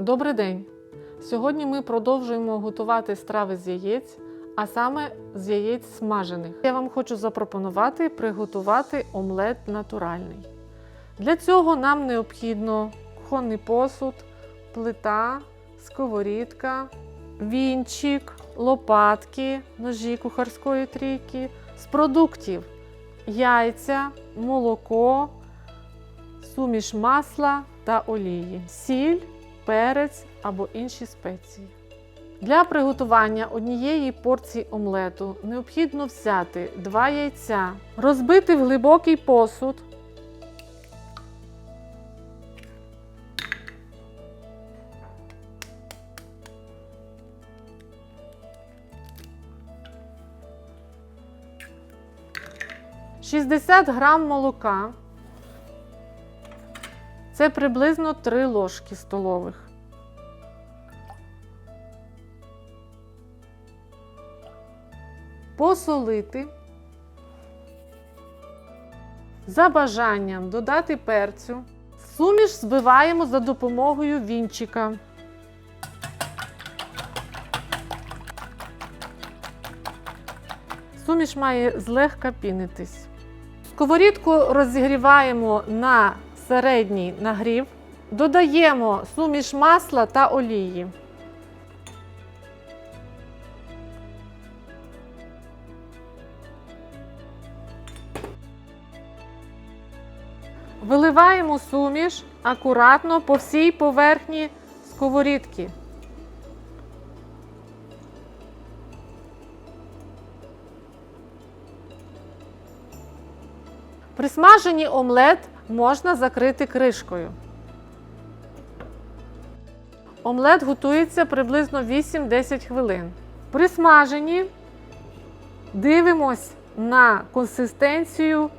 Добрий день! Сьогодні ми продовжуємо готувати страви з яєць, а саме з яєць смажених. Я вам хочу запропонувати приготувати омлет натуральний. Для цього нам необхідно кухонний посуд, плита, сковорідка, вінчик, лопатки, ножі кухарської трійки, з продуктів яйця, молоко, суміш масла та олії, сіль, перець або інші спеції. Для приготування однієї порції омлету необхідно взяти 2 яйця, розбити в глибокий посуд, «60 грам молока, це приблизно 3 ложки столових. Посолити. За бажанням додати перцю. Суміш збиваємо за допомогою вінчика. Суміш має злегка пінитись. Сковорідку розігріваємо на середній нагрів, додаємо суміш масла та олії. Виливаємо суміш акуратно по всій поверхні сковорідки. При смаженні омлет можна закрити кришкою. Омлет готується приблизно 8-10 хвилин. При смаженні дивимось на консистенцію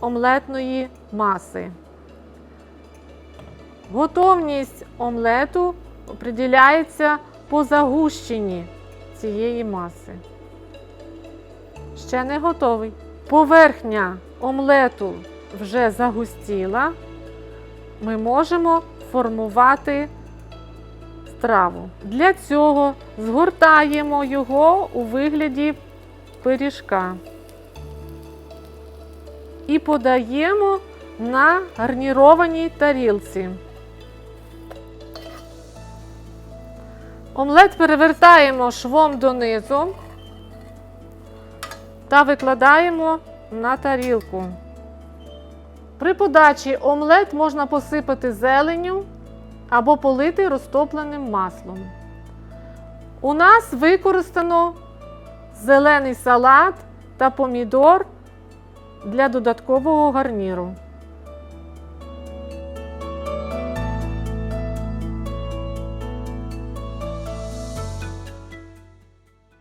омлетної маси. Готовність омлету определяється по загущенні цієї маси. Ще не готовий. Поверхня омлету вже загустіла. Ми можемо формувати страву. Для цього згортаємо його у вигляді пиріжка і подаємо на гарнірованій тарілці. Омлет перевертаємо швом донизу та викладаємо на тарілку. При подачі омлет можна посипати зеленню або полити розтопленим маслом. У нас використано зелений салат та помідор для додаткового гарніру.